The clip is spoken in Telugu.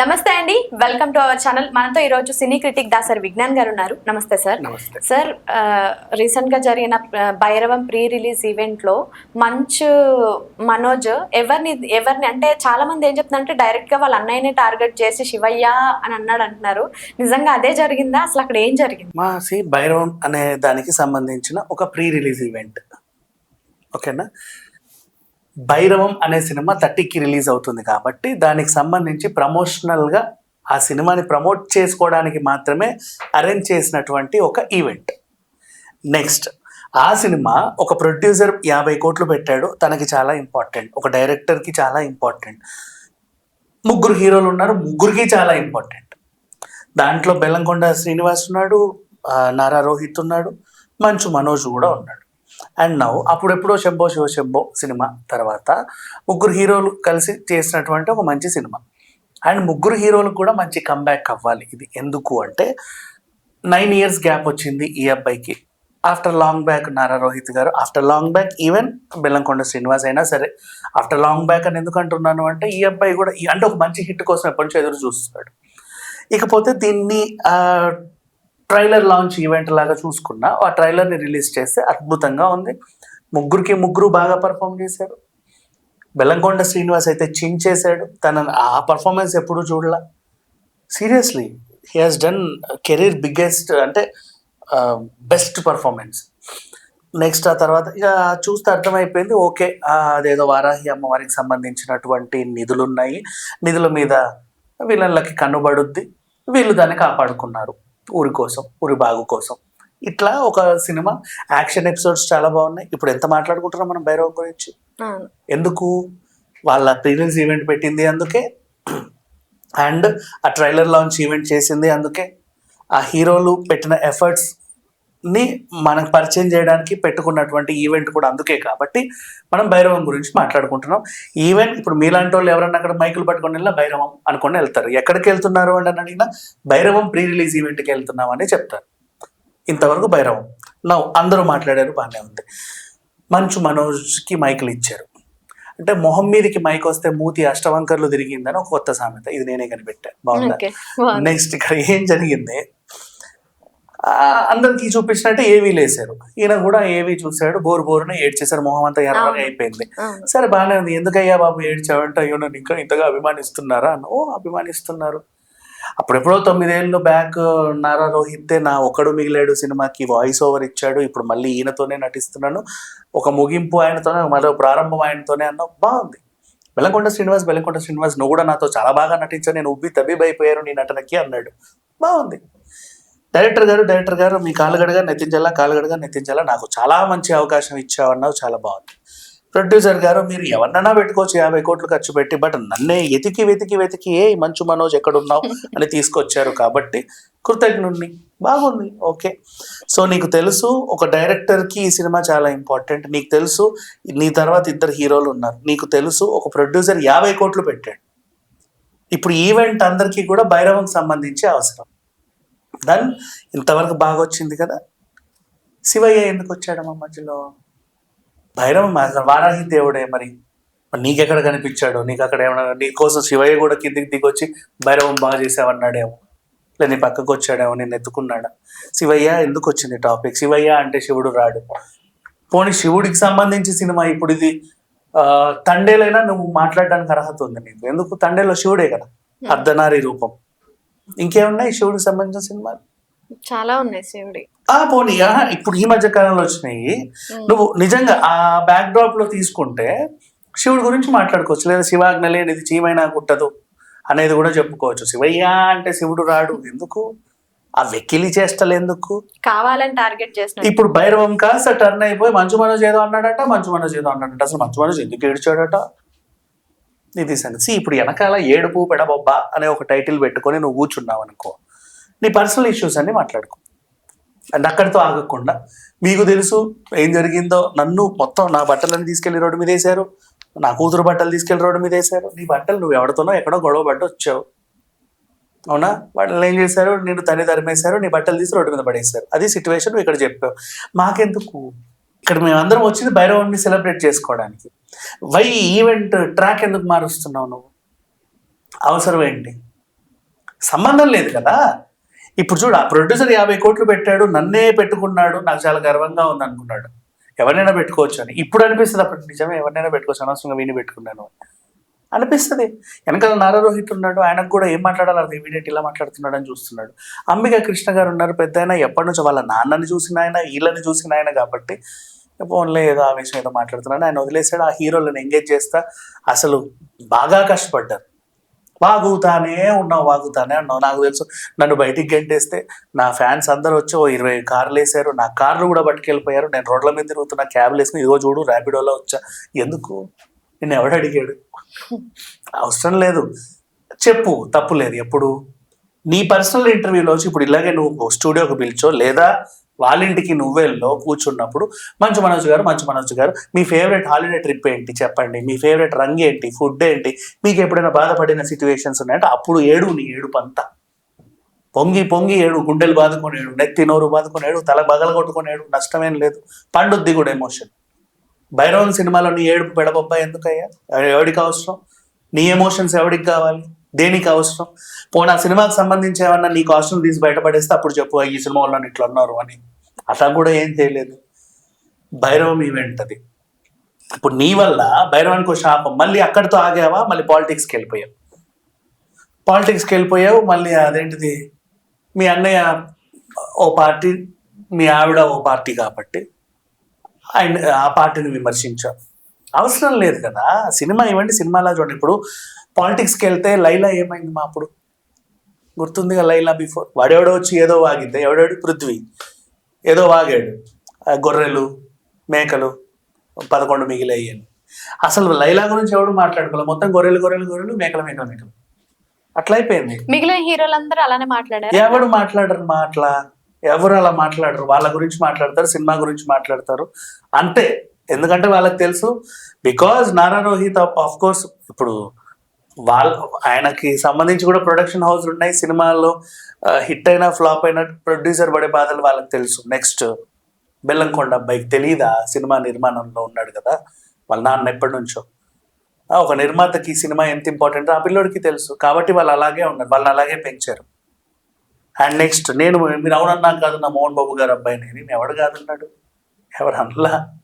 నమస్తే అండి. వెల్కమ్ టు అవర్ ఛానల్ మనతో ఈరోజు సినీ క్రిటిక్ దాసరి విజ్ఞాన్ గారు ఉన్నారు. నమస్తే సార్. నమస్తే. సార్ రీసెంట్గా జరిగిన భైరవం ప్రీ రిలీజ్ ఈవెంట్లో మంచు మనోజ్ ఎవరిని ఎవరిని అంటే చాలా మంది ఏం చెప్తున్నారంటే డైరెక్ట్గా వాళ్ళ అన్నయ్యని టార్గెట్ చేసి శివయ్య అని అన్నాడు అంటున్నారు. నిజంగా అదే జరిగిందా? అసలు అక్కడ ఏం జరిగింది? మా సి భైరవం అనే దానికి సంబంధించిన ఒక ప్రీ రిలీజ్ ఈవెంట్ ఓకేనా భైరవం అనే సినిమా థర్టీకి రిలీజ్ అవుతుంది కాబట్టి దానికి సంబంధించి ప్రమోషనల్గా ఆ సినిమాని ప్రమోట్ చేసుకోవడానికి మాత్రమే అరేంజ్ చేసినటువంటి ఒక ఈవెంట్. నెక్స్ట్ ఆ సినిమా ఒక ప్రొడ్యూసర్ యాభై కోట్లు పెట్టాడు తనకి చాలా ఇంపార్టెంట్. ఒక డైరెక్టర్కి చాలా ఇంపార్టెంట్. ముగ్గురు హీరోలు ఉన్నారు ముగ్గురికి చాలా ఇంపార్టెంట్. దాంట్లో బెల్లంకొండ శ్రీనివాస్ ఉన్నాడు నారా రోహిత్ ఉన్నాడు మంచు మనోజ్ కూడా ఉన్నాడు. అండ్ నౌ అప్పుడెప్పుడో శంభో శివ శంభో సినిమా తర్వాత ముగ్గురు హీరోలు కలిసి చేసినటువంటి ఒక మంచి సినిమా. అండ్ ముగ్గురు హీరోలకు కూడా మంచి కంబ్యాక్ అవ్వాలి. ఇది ఎందుకు అంటే నైన్ ఇయర్స్ గ్యాప్ వచ్చింది ఈ అబ్బాయికి. After long back Nara Rohit garu after long back even Bellamkonda Sreenivas అయినా సరే ఆఫ్టర్ లాంగ్ బ్యాక్ అని ఎందుకు అంటున్నాను అంటే ఈ అబ్బాయి కూడా ఈ- అంటే ఒక మంచి హిట్ కోసం ఎప్పటి నుంచో ఎదురు చూస్తున్నాడు. ఇకపోతే దీన్ని ట్రైలర్ లాంచ్ ఈవెంట్ లాగా చూసుకున్నా ఆ ట్రైలర్ని రిలీజ్ చేస్తే అద్భుతంగా ఉంది. ముగ్గురికి ముగ్గురు బాగా పర్ఫామ్ చేశారు. బెల్లంకొండ శ్రీనివాస్ అయితే చించేశాడు. తన ఆ పర్ఫార్మెన్స్ ఎప్పుడు చూడలా. Seriously he has done career biggest అంటే బెస్ట్ పర్ఫార్మెన్స్ నెక్స్ట్ ఆ తర్వాత ఇక చూస్తే అర్థమైపోయింది ఓకే అదేదో వారాహి అమ్మవారికి సంబంధించినటువంటి నిధులు ఉన్నాయి నిధుల మీద వీళ్ళకి కనబడుద్ది వీళ్ళు దాన్ని కాపాడుకున్నారు. ఊరి కోసం ఊరి బాగు కోసం. ఇట్లా ఒక సినిమా యాక్షన్ ఎపిసోడ్స్ చాలా బాగున్నాయి. ఇప్పుడు ఎంత మాట్లాడుకుంటున్నాం మనం భైరవం గురించి. ఎందుకు? వాళ్ళ ప్రీరియల్స్ ఈవెంట్ పెట్టింది అందుకే. అండ్ ఆ ట్రైలర్ లాంచ్ ఈవెంట్ చేసింది అందుకే. ఆ హీరోలు పెట్టిన ఎఫర్ట్స్ ని మనకు పరిచయం చేయడానికి పెట్టుకున్నటువంటి ఈవెంట్ కూడా అందుకే కాబట్టి మనం భైరవం గురించి మాట్లాడుకుంటున్నాం. ఈవెన్ ఇప్పుడు మీలాంటి వాళ్ళు ఎవరన్నా అక్కడ మైకులు పట్టుకొని వెళ్ళినా భైరవం అనుకొని వెళ్తారు. ఎక్కడికి వెళ్తున్నారు అని అని అడిగినా భైరవం ప్రీ రిలీజ్ ఈవెంట్కి వెళ్తున్నాం అని చెప్తారు. ఇంతవరకు భైరవం. నా అందరూ మాట్లాడారు బాగానే ఉంది. మంచు మనోజ్కి మైకులు ఇచ్చారు. అంటే మొహం మీదకి మైక్ వస్తే మూతి అష్టవంకర్లు తిరిగిందని ఒక కొత్త సామెత. ఇది నేనే కనిపెట్టా. బాగుందా. నెక్స్ట్ ఇక్కడ ఏం జరిగింది? అందరికి చూపించినట్టే ఏవీ లేసారు ఈయన కూడా ఏవీ చూశాడు. బోరు బోరున ఏడ్చేశారు. మొహం అంతా ఎర్రగా. అయిపోయింది. సరే బాగానే ఉంది. ఎందుకయ్యా బాబు ఏడ్చావంటే? అయ్యో నన్ను ఇంకా ఇంతగా అభిమానిస్తున్నారా? అని ఓ అభిమానిస్తున్నారు. అప్పుడెప్పుడో తొమ్మిదేళ్ళు బ్యాక్ నారా రోహితే నా ఒక్కడు మిగిలాడు సినిమాకి వాయిస్ ఓవర్ ఇచ్చాడు. ఇప్పుడు మళ్ళీ ఈయనతోనే నటిస్తున్నాను. ఒక ముగింపు ఆయనతోనే మరో ప్రారంభం ఆయనతోనే అన్న బాగుంది. బెల్లంకొండ శ్రీనివాస్ బెల్లంకొండ శ్రీనివాస్ నువ్వు కూడా నాతో చాలా బాగా నటించావు. నేను ఉబ్బి తబ్బిబైపోయాను నీ నటనకి అన్నాడు. బాగుంది. డైరెక్టర్ గారు డైరెక్టర్ గారు మీ కాలుగడగా నెత్తించాలా కాలుగడగా నెత్తించాలా? నాకు చాలా మంచి అవకాశం ఇచ్చావన్నావు చాలా బాగుంది. ప్రొడ్యూసర్ గారు మీరు ఎవరినైనా పెట్టుకోవచ్చు యాభై కోట్లు ఖర్చు పెట్టి బట్ నన్నే వెతికి వెతికి వెతికి ఏ మంచు మనోజ్ ఎక్కడున్నావు? అని తీసుకొచ్చారు కాబట్టి కృతజ్ఞుణ్ణి. బాగుంది ఓకే. సో నీకు తెలుసు ఒక డైరెక్టర్కి ఈ సినిమా చాలా ఇంపార్టెంట్. నీకు తెలుసు నీ తర్వాత ఇద్దరు హీరోలు ఉన్నారు. నీకు తెలుసు ఒక ప్రొడ్యూసర్ యాభై కోట్లు పెట్టాడు. ఇప్పుడు ఈవెంట్ అందరికీ కూడా భైరవంకి సంబంధించి అవసరం. దన్ ఇంతవరకు బాగా వచ్చింది కదా. శివయ్య ఎందుకు వచ్చాడమ్మా మధ్యలో? భైరవం వారాహి దేవుడే మరి. నీకెక్కడ కనిపించాడు? నీకు అక్కడ ఏమన్నా నీ కోసం శివయ్య కూడా కిందికి దిగొచ్చి భైరవం బాగా చేసావన్నాడేమో. లేదా నీ పక్కకు వచ్చాడేమో నేను ఎత్తుకున్నాడా? శివయ్య ఎందుకు వచ్చింది టాపిక్? శివయ్య అంటే శివుడు రాడు. పోనీ శివుడికి సంబంధించి సినిమా ఇప్పుడు ఇది తండేలైనా నువ్వు మాట్లాడడానికి అర్హత ఉంది నీకు. ఎందుకు? తండేలో శివుడే కదా. అర్ధనారి రూపం. ఇంకేమున్నాయి శివుడికి సంబంధించిన సినిమాలు? చాలా ఉన్నాయి శివుడి. ఆ పోనీ. ఇప్పుడు ఈ మధ్య కాలంలో వచ్చినాయి. నువ్వు నిజంగా ఆ బ్యాక్ డ్రాప్లో తీసుకుంటే శివుడి గురించి మాట్లాడుకోవచ్చు. లేదా శివాజ్ఞ లేనిది చీమైనా కుట్టదు అనేది కూడా చెప్పుకోవచ్చు. శివయ్య అంటే శివుడు రాడు. ఎందుకు? ఆ వెక్కిలి చేష్టలు ఎందుకు? కావాలని టార్గెట్ చేసిన ఇప్పుడు భైరవం కాస్త టర్న్ అయిపోయి మంచు మనోజ్ ఏదో అన్నాడట మంచు మనోజ్ ఏదో అన్నాడట. అసలు మంచు మనోజ్ ఎందుకు ఏడ్చాడట? ఇది సంగతి ఇప్పుడు వెనకాల ఏడుపు పెడబొబ్బ అనే ఒక టైటిల్ పెట్టుకొని నువ్వు కూర్చున్నావు అనుకో నీ పర్సనల్ ఇష్యూస్ అన్ని మాట్లాడుకో. అండ్ అక్కడితో ఆగకుండా మీకు తెలుసు ఏం జరిగిందో? నన్ను మొత్తం నా బట్టలను తీసుకెళ్ళి రోడ్డు మీద వేశారు. నా కూతురు బట్టలు తీసుకెళ్ళి రోడ్డు మీద వేశారు. నీ బట్టలు నువ్వు ఎవరితోనో ఎక్కడో గొడవ పడ్డ వచ్చావు. అవునా? వాళ్ళు ఏం చేశారు? నేను తల్లి తరిమేశారు. నీ బట్టలు తీసి రోడ్డు మీద పడేశారు. అది సిచ్యువేషన్ నువ్వు ఇక్కడ చెప్పావు. మాకెందుకు? ఇక్కడ మేమందరం వచ్చింది భైరవాన్ని సెలబ్రేట్ చేసుకోవడానికి. వై ఈవెంట్ ట్రాక్ ఎందుకు మారుస్తున్నావు నువ్వు? అవసరం ఏంటి? సంబంధం లేదు కదా? ఇప్పుడు చూడు ఆ ప్రొడ్యూసర్ యాభై కోట్లు పెట్టాడు నన్నే పెట్టుకున్నాడు నాకు చాలా గర్వంగా ఉంది అనుకున్నాడు ఎవరినైనా పెట్టుకోవచ్చు అని. ఇప్పుడు అనిపిస్తుంది అప్పుడు నిజమే ఎవరినైనా పెట్టుకోవచ్చు అనవసరంగా వీని పెట్టుకున్నాను అనిపిస్తుంది. వెనకాల నారా రోహిత్ ఉన్నాడు ఆయనకు కూడా ఏం మాట్లాడాలి అది ఇమీడియట్ ఇలా మాట్లాడుతున్నాడు అని చూస్తున్నాడు. అంబిక కృష్ణ గారు ఉన్నారు పెద్ద ఆయన ఎప్పటి నుంచో వాళ్ళ నాన్నని చూసిన ఆయన వీళ్ళని చూసిన ఆయన కాబట్టి ఫోన్లో ఏదో ఆవేశం ఏదో మాట్లాడుతున్నాడు. ఆయన వదిలేసాడు ఆ హీరోలను ఎంగేజ్ చేస్తా. అసలు బాగా కష్టపడ్డారు. వాగుతానే ఉన్నావు వాగుతానే ఉన్నావు. నాకు తెలుసు నన్ను బయటికి గంటేస్తే నా ఫ్యాన్స్ అందరూ వచ్చి ఓ ఇరవై కార్లు వేసారు నా కార్లు కూడా పట్టుకెళ్ళిపోయారు. నేను రోడ్ల మీద తిరుగుతున్నా క్యాబ్లు వేసుకుని ఇదిగో చూడు ర్యాపిడోలో వచ్చా. ఎందుకు? నిన్ను ఎవడు అడిగాడు? అవసరం లేదు. చెప్పు తప్పు లేదు ఎప్పుడు? నీ పర్సనల్ ఇంటర్వ్యూలో వచ్చి ఇప్పుడు ఇలాగే నువ్వు స్టూడియోకి పిలిచో లేదా వాళ్ళ ఇంటికి నువ్వెళ్ళో కూర్చున్నప్పుడు మంచు మనోజ్ గారు మంచు మనోజ్ గారు మీ ఫేవరెట్ హాలిడే ట్రిప్ ఏంటి చెప్పండి? మీ ఫేవరెట్ రంగు ఏంటి? ఫుడ్ ఏంటి? మీకు ఎప్పుడైనా బాధపడిన సిచ్యువేషన్స్ ఉన్నాయంటే అప్పుడు ఏడు నీ ఏడు అంతా పొంగి పొంగి ఏడు గుండెలు బాదుకునేడు నెత్తి నోరు బాదుకునేడు తల బగలగొట్టుకునేడు నష్టమేం లేదు. పండుద్ది కూడా ఎమోషన్ భైరవన్ సినిమాలో నీ ఏడుపు పెడబొబ్బా ఎందుకయ్యా? ఎవడికి అవసరం? నీ ఎమోషన్స్ ఎవడికి కావాలి? దేనికి అవసరం? పోనీ ఆ సినిమాకి సంబంధించి ఏమన్నా నీ కాస్ట్యూమ్ తీసి బయటపడేస్తే అప్పుడు చెప్పు ఈ సినిమా వాళ్ళు ఇట్లా ఉన్నారు అని. అతను కూడా ఏం చేయలేదు. భైరవం ఈవెంట్ అది. ఇప్పుడు నీ వల్ల భైరవానికి ఒక శాపం. మళ్ళీ అక్కడితో ఆగావా? మళ్ళీ పాలిటిక్స్కి వెళ్ళిపోయావు. పాలిటిక్స్కి వెళ్ళిపోయావు. మళ్ళీ అదేంటిది? మీ అన్నయ్య ఓ పార్టీ మీ ఆవిడ ఓ పార్టీ కాబట్టి. ఆయన ఆ పార్టీని విమర్శించావు అవసరం లేదు కదా. సినిమా ఏమంటే సినిమాలా చూడండి. ఇప్పుడు పాలిటిక్స్కి వెళ్తే లైలా ఏమైంది మా అప్పుడు? గుర్తుందిగా లైలా బిఫోర్. వాడెవడో వచ్చి ఏదో వాగిద్దే. ఎవడెవడు? పృథ్వీ. ఏదో వాగాడు. గొర్రెలు మేకలు పదకొండు మిగిలయ్యాను అసలు లైలా గురించి ఎవడు మాట్లాడుకోలేదు మొత్తం గొర్రెలు గొర్రెలు గొర్రెలు మేకలు మేకలు మేకలు. అట్లా అయిపోయింది మిగిలిన హీరోలందరూ అలానే మాట్లాడారు? ఎవడు మాట్లాడరు మాట్ల? ఎవరు అలా మాట్లాడరు. వాళ్ళ గురించి మాట్లాడతారు సినిమా గురించి మాట్లాడతారు. అంతే. ఎందుకంటే వాళ్ళకి తెలుసు because Nara Rohit of course ఇప్పుడు వాళ్ళ ఆయనకి సంబంధించి కూడా ప్రొడక్షన్ హౌస్లు ఉన్నాయి. సినిమాల్లో హిట్ అయినా ఫ్లాప్ అయినా ప్రొడ్యూసర్ పడే బాధలు వాళ్ళకి తెలుసు. నెక్స్ట్ బెల్లంకొండ అబ్బాయికి తెలియదా సినిమా నిర్మాణంలో ఉన్నాడు కదా. వాళ్ళ నాన్న ఎప్పటి నుంచో. ఒక నిర్మాతకి ఈ సినిమా ఎంత ఇంపార్టెంట్ ఆ పిల్లోడికి తెలుసు. కాబట్టి వాళ్ళు అలాగే ఉన్నారు. వాళ్ళని అలాగే పెంచారు. అండ్ నెక్స్ట్ నేను మీరు అవునన్నా కాదు నా మోహన్ బాబు గారు అబ్బాయిని. నేను ఎవడు కాదన్నాడు? ఎవరు అనలా?